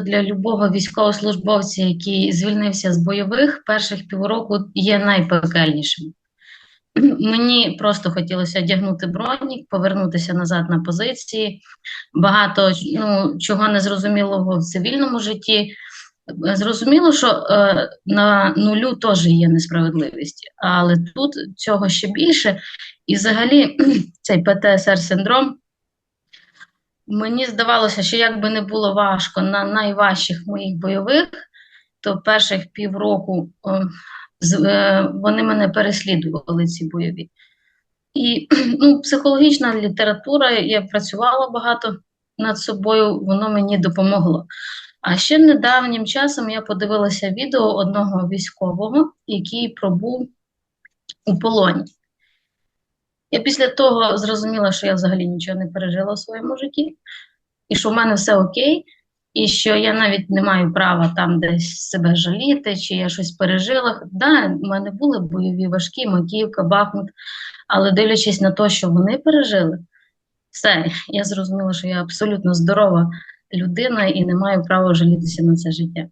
для любого військовослужбовця, який звільнився з бойових, перших півроку є найпекельнішим. Мені просто хотілося одягнути бронік, повернутися назад на позиції. Багато ну, чого незрозумілого в цивільному житті. Зрозуміло, що е, на нулю теж є несправедливість, але тут цього ще більше. І взагалі цей ПТСР-синдром. Мені здавалося, що як би не було важко на найважчих моїх бойових, то перших півроку е, з- е, вони мене переслідували, ці бойові. І ну, психологічна література, я працювала багато над собою, воно мені допомогло. А ще недавнім часом я подивилася відео одного військового, який пробув у полоні. Я після того зрозуміла, що я взагалі нічого не пережила у своєму житті, і що в мене все окей, і що я навіть не маю права там десь себе жаліти, чи я щось пережила. Да, в мене були бойові важкі, Макіївка, Бахмут, але дивлячись на те, що вони пережили, все, я зрозуміла, що я абсолютно здорова людина і не маю права жалітися на це життя.